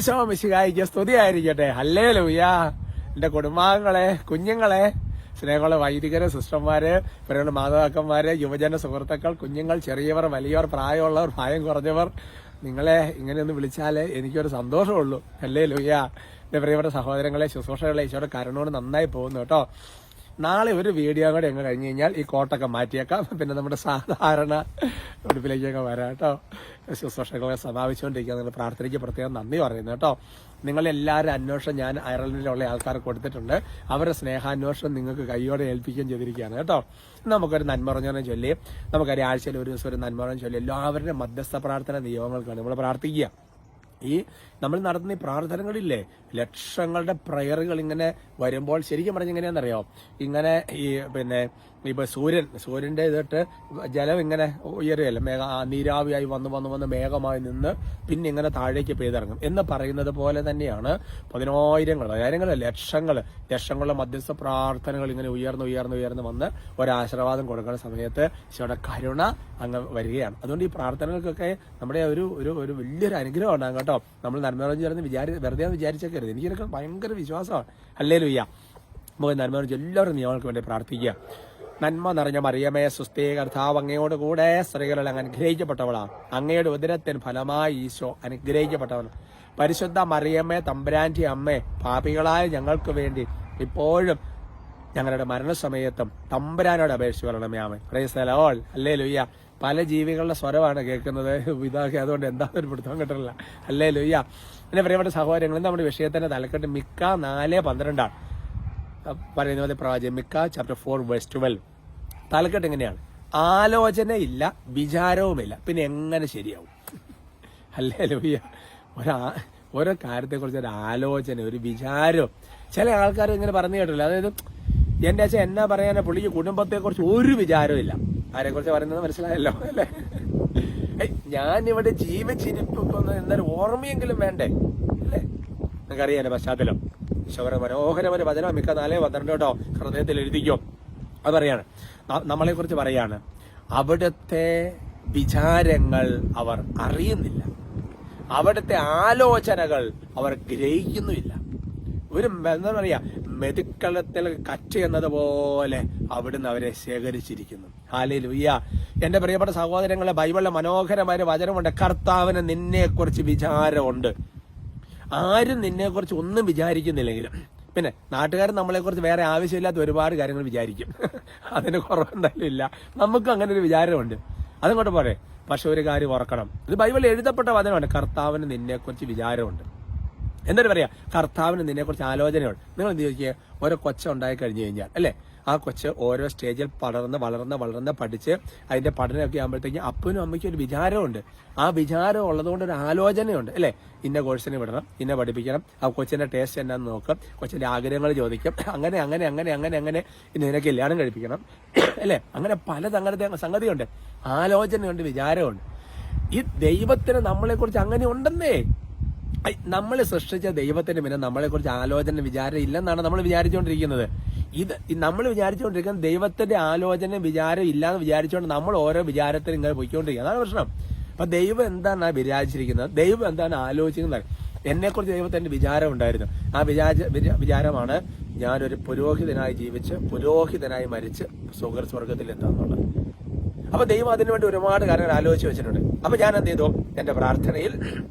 ഈശോ മിശിഹായിക്ക് സ്തുതിയായിരിക്കട്ടെ. ഹല്ലേ ലൂയാ എന്റെ കുടുംബാംഗങ്ങളെ കുഞ്ഞുങ്ങളെ സ്നേഹമുള്ള വൈദികര് സിസ്റ്റർമാര് പിന്നെ മാതാക്കന്മാര് യുവജന സുഹൃത്തുക്കൾ കുഞ്ഞുങ്ങൾ ചെറിയവർ വലിയവർ പ്രായമുള്ളവർ പ്രായം കുറഞ്ഞവർ നിങ്ങളെ ഇങ്ങനെയൊന്ന് വിളിച്ചാലേ എനിക്കൊരു സന്തോഷമുള്ളൂ. അല്ലേ ലൂയ എന്റെ പ്രിയപ്പെട്ട സഹോദരങ്ങളെ ശുശ്രൂഷകളെ ഈശോയുടെ കരുണോട് നന്നായി പോകുന്നു കേട്ടോ. നാളെ ഒരു വീഡിയോ കൂടെ അങ്ങ് കഴിഞ്ഞ് കഴിഞ്ഞാൽ ഈ കോട്ടൊക്കെ മാറ്റിയേക്കാം. പിന്നെ നമ്മുടെ സാധാരണ ഉടുപ്പിലേക്കൊക്കെ വരാം കേട്ടോ. ശുശ്രൂഷകളെ സമാപിച്ചുകൊണ്ടിരിക്കുക നിങ്ങൾ പ്രാർത്ഥനയ്ക്ക് പ്രത്യേകം നന്ദി പറയുന്നു കേട്ടോ. നിങ്ങളെല്ലാവരും അന്വേഷണം ഞാൻ അയർലൻഡിലുള്ള ആൾക്കാർക്ക് കൊടുത്തിട്ടുണ്ട്. അവരുടെ സ്നേഹാന്വേഷണം നിങ്ങൾക്ക് കൈയോടെ ഏൽപ്പിക്കുകയും ചെയ്തിരിക്കുകയാണ് കേട്ടോ. നമുക്കൊരു നന്മറഞ്ഞോനെ ചൊല്ലി നമുക്കൊരു ആഴ്ചയിൽ ഒരു ദിവസം ഒരു നന്മറഞ്ഞ ചൊല്ലി. എല്ലാവരുടെയും മധ്യസ്ഥ പ്രാർത്ഥന നിയമങ്ങൾക്കാണ്. നമ്മൾ പ്രാർത്ഥിക്കുക. ഈ നമ്മൾ നടത്തുന്ന ഈ പ്രാർത്ഥനകളില്ലേ ലക്ഷങ്ങളുടെ പ്രയറുകൾ ഇങ്ങനെ വരുമ്പോൾ ശരിക്കും പറഞ്ഞ എങ്ങനെയാണെന്നറിയോ? ഇങ്ങനെ ഈ പിന്നെ ഇപ്പൊ സൂര്യൻ സൂര്യന്റെ ഇതിട്ട് ജലം ഇങ്ങനെ ഉയരുകയല്ല മേഘ നീരാവിയായി വന്ന് വന്ന് വന്ന് മേഘമായി നിന്ന് പിന്നെ ഇങ്ങനെ താഴേക്ക് പെയ്തിറങ്ങും. എന്ന് പറയുന്നത് പോലെ തന്നെയാണ് പതിനായിരങ്ങൾ പതിനായിരങ്ങൾ ലക്ഷങ്ങൾ ലക്ഷങ്ങളുടെ മധ്യസ്ഥ പ്രാർത്ഥനകൾ ഇങ്ങനെ ഉയർന്ന് ഉയർന്ന് ഉയർന്ന് വന്ന് ഒരാശീർവാദം കൊടുക്കുന്ന സമയത്ത് ഈശോയുടെ കരുണ അങ്ങ് വരികയാണ്. അതുകൊണ്ട് ഈ പ്രാർത്ഥനകൾക്കൊക്കെ നമ്മുടെ ഒരു ഒരു വലിയൊരു അനുഗ്രഹം ഉണ്ടാകും കേട്ടോ. നമ്മൾ നന്മറഞ്ഞു ചേർന്ന് വിചാരി വെറുതെ ഒന്ന് വിചാരിച്ചേക്കരുത്. എനിക്കൊക്കെ ഭയങ്കര വിശ്വാസമാണ്. അല്ലേ ലുയ്യ നമുക്ക് നന്മറഞ്ഞ് എല്ലാവരും നിയമങ്ങൾക്ക് വേണ്ടി പ്രാർത്ഥിക്കുക. നന്മ നിറഞ്ഞ മറിയമേ സുസ്ഥേ കർത്താവ് അങ്ങയോട് കൂടെ സ്ത്രീകളിൽ അങ്ങ് അനുഗ്രഹിക്കപ്പെട്ടവളാണ് അങ്ങയുടെ ഉദരത്തിന് ഫലമായി ഈശോ അനുഗ്രഹിക്കപ്പെട്ടവൻ. പരിശുദ്ധ മറിയമ്മേ തമ്പരാന്റി അമ്മേ പാപികളായ ഞങ്ങൾക്ക് വേണ്ടി ഇപ്പോഴും ഞങ്ങളുടെ മരണസമയത്തും തമ്പരാനോട് അപേക്ഷിച്ച് വരണമേ ആമേ. ഓൾ അല്ലേ ലുയ്യ പല ജീവികളുടെ സ്വരമാണ് കേൾക്കുന്നത്. ഇതാക്കി അതുകൊണ്ട് എന്താണെന്നൊരു പിടുത്തം കിട്ടില്ല അല്ലേ ലുയ്യ എന്നെ പ്രിയപ്പെട്ട സഹോദരങ്ങൾ നമ്മുടെ വിഷയത്തിന്റെ തലക്കെട്ട് മിക്ക നാല് പന്ത്രണ്ടാണ്. പറയുന്ന പോലെ പ്രവാചകൻ മിക്ക ചാപ്റ്റർ ഫോർ വെസ്റ്റ് ട്വൽവ് തലക്കെട്ട് എങ്ങനെയാണ്? ആലോചനയില്ല വിചാരവുമില്ല. പിന്നെ എങ്ങനെ ശരിയാവും? അല്ലേ ലുയ്യ ഒരാ ഓരോ കാര്യത്തെക്കുറിച്ച് ഒരു ആലോചന ഒരു വിചാരം ചില ആൾക്കാർ ഇങ്ങനെ പറഞ്ഞു കേട്ടില്ല അതായത് എന്റെ അച്ഛൻ എന്നാ പറയാനാ പുള്ളിക്ക് കുടുംബത്തെ കുറിച്ച് ഒരു വിചാരവും ഇല്ല ആരെക്കുറിച്ച് പറയുന്നത് മനസ്സിലായല്ലോ അല്ലേ? ഞാൻ ഇവിടെ ജീവിച്ചിരിപ്പിക്കുന്ന എന്നൊരു ഓർമ്മയെങ്കിലും വേണ്ടേ അല്ലേ? നിങ്ങൾക്കറിയാം എന്റെ പശ്ചാത്തലം. ഈശോയുടെ മനോഹരമായ വചനം മിക്ക നാലേ പന്ത്രണ്ട് കേട്ടോ ഹൃദയത്തിൽ എഴുതിക്കോ. അത് പറയാണ്. നമ്മളെ കുറിച്ച് പറയാണ് അവിടുത്തെ വിചാരങ്ങൾ അവർ അറിയുന്നില്ല. അവിടുത്തെ ആലോചനകൾ അവർ ഗ്രഹിക്കുന്നുമില്ല. ഒരു എന്താ പറയാ മെതുക്കളത്തിൽ കച്ച എന്നതുപോലെ അവിടുന്ന് അവരെ ശേഖരിച്ചിരിക്കുന്നു. ഹാലേ ലുയ്യ എന്റെ പ്രിയപ്പെട്ട സഹോദരങ്ങളെ ബൈബിളിലെ മനോഹരമായ വചനമുണ്ട്. കർത്താവിന് നിന്നെക്കുറിച്ച് വിചാരമുണ്ട്. ആരും നിന്നെക്കുറിച്ച് ഒന്നും വിചാരിക്കുന്നില്ലെങ്കിലും. പിന്നെ നാട്ടുകാർ നമ്മളെക്കുറിച്ച് വേറെ ആവശ്യമില്ലാത്ത ഒരുപാട് കാര്യങ്ങൾ വിചാരിക്കും. അതിന് കുറവെന്തായാലും ഇല്ല. നമുക്കും അങ്ങനെ ഒരു വിചാരമുണ്ട്. അതങ്ങോട്ട് പോരെ. പക്ഷെ ഒരു കാര്യം ഓർക്കണം. ഇത് ബൈബിളിൽ എഴുതപ്പെട്ട വചനമാണ്. കർത്താവിന് നിന്നെക്കുറിച്ച് വിചാരമുണ്ട്. എന്നിട്ട് പറയാ? കർത്താവിന് നിന്നെക്കുറിച്ച് ആലോചനയുണ്ട്. നിങ്ങൾ എന്ത് ചോദിക്കുക? ഓരോ കൊച്ച ഉണ്ടായി കഴിഞ്ഞു കഴിഞ്ഞാൽ അല്ലേ? ആ കൊച്ച് ഓരോ സ്റ്റേജിൽ പടർന്ന് വളർന്ന് വളർന്ന് പഠിച്ച് അതിന്റെ പഠനമൊക്കെ ആകുമ്പോഴത്തേക്കും അപ്പനും അമ്മയ്ക്കും ഒരു വിചാരമുണ്ട്. ആ വിചാരം ഉള്ളതുകൊണ്ട് ഒരു ആലോചനയുണ്ട് അല്ലേ? ഇന്ന കോഴ്സിന് വിടണം ഇന്ന പഠിപ്പിക്കണം ആ കൊച്ചിന്റെ ടേസ്റ്റ് എന്നാന്ന് നോക്കാം കൊച്ചിന്റെ ആഗ്രഹങ്ങൾ ചോദിക്കും. അങ്ങനെ അങ്ങനെ അങ്ങനെ അങ്ങനെ അങ്ങനെ ഇന്ന് നിനക്ക് കല്യാണം കഴിപ്പിക്കണം അല്ലേ? അങ്ങനെ പല തങ്ങനത്തെ സംഗതിയുണ്ട്. ആലോചനയുണ്ട് വിചാരമുണ്ട്. ഈ ദൈവത്തിന് നമ്മളെ കുറിച്ച് അങ്ങനെ ഉണ്ടെന്നേ നമ്മൾ സൃഷ്ടിച്ച ദൈവത്തിന് പിന്നെ നമ്മളെ കുറിച്ച് ആലോചന വിചാരം ഇല്ലെന്നാണ് നമ്മൾ വിചാരിച്ചുകൊണ്ടിരിക്കുന്നത് ഇത് നമ്മൾ വിചാരിച്ചുകൊണ്ടിരിക്കുന്ന ദൈവത്തിന്റെ ആലോചന വിചാരം ഇല്ലാന്ന് വിചാരിച്ചുകൊണ്ട് നമ്മൾ ഓരോ വിചാരത്തിനും ഇങ്ങനെ പോയിക്കൊണ്ടിരിക്കുക. അതാണ് പ്രശ്നം. അപ്പൊ ദൈവം എന്താണ് വിചാരിച്ചിരിക്കുന്നത്? ദൈവം എന്താണ് ആലോചിക്കുന്നത് എന്നെ കുറിച്ച് ദൈവത്തിന്റെ വിചാരം ഉണ്ടായിരുന്നു. ആ വിചാര വിചാ- വിചാരമാണ് ഞാനൊരു പുരോഹിതനായി ജീവിച്ച് പുരോഹിതനായി മരിച്ച് സുഹൃ സ്വർഗത്തിൽ എത്താന്നുള്ളത്. അപ്പൊ ദൈവം അതിനുവേണ്ടി ഒരുപാട് കാര്യങ്ങൾ ആലോചിച്ച് വെച്ചിട്ടുണ്ട്. അപ്പൊ ഞാൻ എന്ത് ചെയ്തു? എന്റെ പ്രാർത്ഥനയിൽ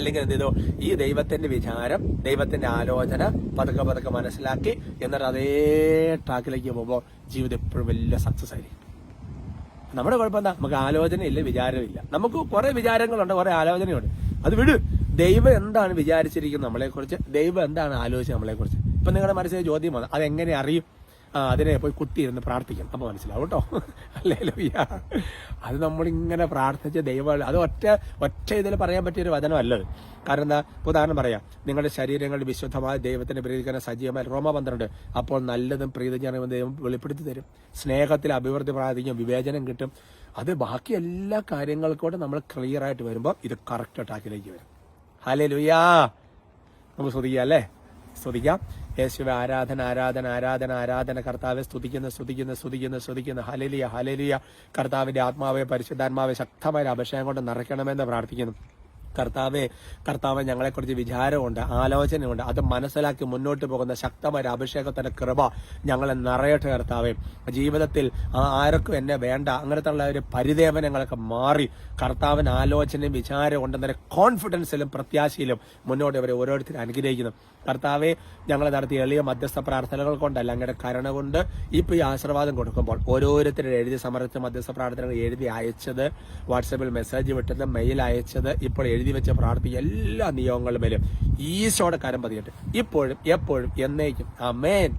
അല്ലെങ്കിൽ എന്ത് ചെയ്തു? ഈ ദൈവത്തിന്റെ വിചാരം ദൈവത്തിന്റെ ആലോചന പതുക്കെ പതുക്കെ മനസ്സിലാക്കി എന്നിട്ട് അതേ ട്രാക്കിലേക്ക് പോകുമ്പോൾ ജീവിതം എപ്പോഴും വലിയ സക്സസ് ആയിരിക്കും. നമ്മുടെ കുഴപ്പം എന്താ? നമുക്ക് ആലോചനയില്ല വിചാരമില്ല. നമുക്ക് കുറെ വിചാരങ്ങളുണ്ട് കുറെ ആലോചനയുണ്ട്. അത് വിട്. ദൈവം എന്താണ് വിചാരിച്ചിരിക്കുന്നത് നമ്മളെ കുറിച്ച് ദൈവം എന്താണ് ആലോചിച്ചത് നമ്മളെ കുറിച്ച് ഇപ്പൊ നിങ്ങളുടെ മനസ്സിലെ ചോദ്യം വന്നു. അതെങ്ങനെ അറിയും? അതിനെ പോയി കുത്തിയിരുന്ന് പ്രാർത്ഥിക്കും. അപ്പൊ മനസ്സിലാവും കേട്ടോ അല്ലേ ലോയ്യ അത് നമ്മളിങ്ങനെ പ്രാർത്ഥിച്ച ദൈവം അത് ഒറ്റ ഒറ്റ ഇതിൽ പറയാൻ പറ്റിയ ഒരു വചനമല്ല അത്. കാരണം എന്താ? ഉദാഹരണം പറയാം. നിങ്ങളുടെ ശരീരങ്ങളുടെ വിശുദ്ധമായ ദൈവത്തിന്റെ പ്രീതിക്കുന്ന സജീവമായ റോമ പന്ത്രണ്ട്. അപ്പോൾ നല്ലതും പ്രീതിജനവും ദൈവം വെളിപ്പെടുത്തി തരും. സ്നേഹത്തിൽ അഭിവൃദ്ധി പ്രാർത്ഥിക്കും വിവേചനം കിട്ടും. അത് ബാക്കി എല്ലാ കാര്യങ്ങൾക്കൂടെ നമ്മൾ ക്ലിയർ ആയിട്ട് വരുമ്പോൾ ഇത് കറക്റ്റ് ടാക്കിലേക്ക് വരും. ഹലേ ലുയാ നമുക്ക് ശ്രദ്ധിക്കാം അല്ലേ? സ്തുതിക്കാം യേശുവെ ആരാധന ആരാധന ആരാധന ആരാധന. കർത്താവെ സ്തുതിക്കുന്ന സ്തുതിക്കുന്ന സ്തുതിക്കുന്ന സ്തുതിക്കുന്ന. ഹലലിയ ഹലലിയ കർത്താവിന്റെ ആത്മാവെ പരിശുദ്ധാത്മാവെ ശക്തമായ അഭിഷേകം കൊണ്ട് നിറയ്ക്കണമെന്ന് പ്രാർത്ഥിക്കുന്നു. കർത്താവെ കർത്താവ് ഞങ്ങളെക്കുറിച്ച് വിചാരമുണ്ട് ആലോചനയുണ്ട്. അത് മനസ്സിലാക്കി മുന്നോട്ട് പോകുന്ന ശക്തമായ അഭിഷേകത്തിന്റെ കൃപ ഞങ്ങളെ നിറയട്ടെ കർത്താവെ. ജീവിതത്തിൽ ആർക്കും എന്നെ വേണ്ട. അങ്ങനത്തെ ഉള്ള ഒരു പരിദേവനങ്ങളൊക്കെ മാറി. കർത്താവിന് ആലോചനയും വിചാരവും ഉണ്ടെന്നൊരു കോൺഫിഡൻസിലും പ്രത്യാശയിലും മുന്നോട്ട് ഇവരെ ഓരോരുത്തരും അനുഗ്രഹിക്കുന്നു. കർത്താവെ ഞങ്ങളെ നടത്തിയ എളിയ മധ്യസ്ഥ പ്രാർത്ഥനകൾ കൊണ്ടല്ല അങ്ങയുടെ കരുണ കൊണ്ട് ഇപ്പൊ ഈ ആശീർവാദം കൊടുക്കുമ്പോൾ ഓരോരുത്തരും എഴുതി സമർപ്പിച്ച മധ്യസ്ഥ പ്രാർത്ഥനകൾ എഴുതി അയച്ചത് വാട്സാപ്പിൽ മെസ്സേജ് വിട്ടത് മെയിൽ അയച്ചത് ഇപ്പോൾ എഴുതി വെച്ച പ്രാർത്ഥിക്കുക എല്ലാ നിയോഗങ്ങളും മേലും. ഈശോയുടെ കരം പതിയട്ടെ. ഇപ്പോഴും എപ്പോഴും എന്നേക്കും. അമേൻ